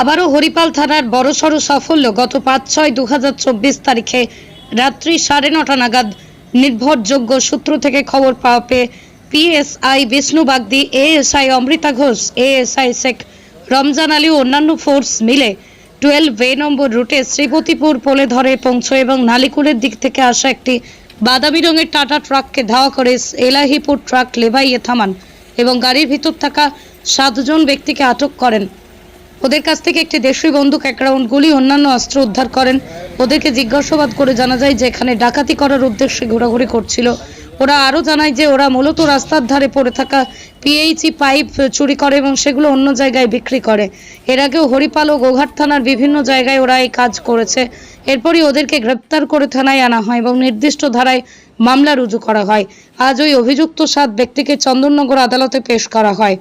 আবারও হরিপাল থানার বড়সড় সাফল্য গত পাঁচ ছয় দু তারিখে রাত্রি সাড়ে নটা নাগাদ নির্ভরযোগ্য সূত্র থেকে খবর পাওয়া পেয়ে PSI Bishnu Bagdi, ASI Amrita Ghosh, ASI Sheikh Ramzan Ali ও অন্যান্য ফোর্স মিলে টুয়েলভ এ নম্বর রুটে শ্রীপতিপুর পোলে ধরে পৌঁছয় এবং নালিকুলের দিক থেকে আসা একটি বাদামি রঙের টাটা ট্রাককে ধাওয়া করে এলাহিপুর ট্রাক লেবাইয়ে থামান এবং গাড়ির ভিতর থাকা সাতজন ব্যক্তিকে আটক করেন। ওদের কাছ থেকে একটি দেশীয় বন্দুক, এক রাউন্ড গুলি, অন্যান্য অস্ত্র উদ্ধার করেন। ওদেরকে জিজ্ঞাসাবাদ করে জানা যায় যে এখানে ডাকাতি করার উদ্দেশ্যে ঘোরাঘুরি করছিল। ওরা আরও জানায় যে ওরা মূলত রাস্তার ধারে পড়ে থাকা পিএইচি পাইপ চুরি করে এবং সেগুলো অন্য জায়গায় বিক্রি করে। এর আগেও হরিপাল ও গোঘাট থানার বিভিন্ন জায়গায় ওরা এই কাজ করেছে। এরপরই ওদেরকে গ্রেপ্তার করে থানায় আনা হয় এবং নির্দিষ্ট ধারায় মামলা রুজু করা হয়। আজ ওই অভিযুক্ত সাত ব্যক্তিকে চন্দননগর আদালতে পেশ করা হয়।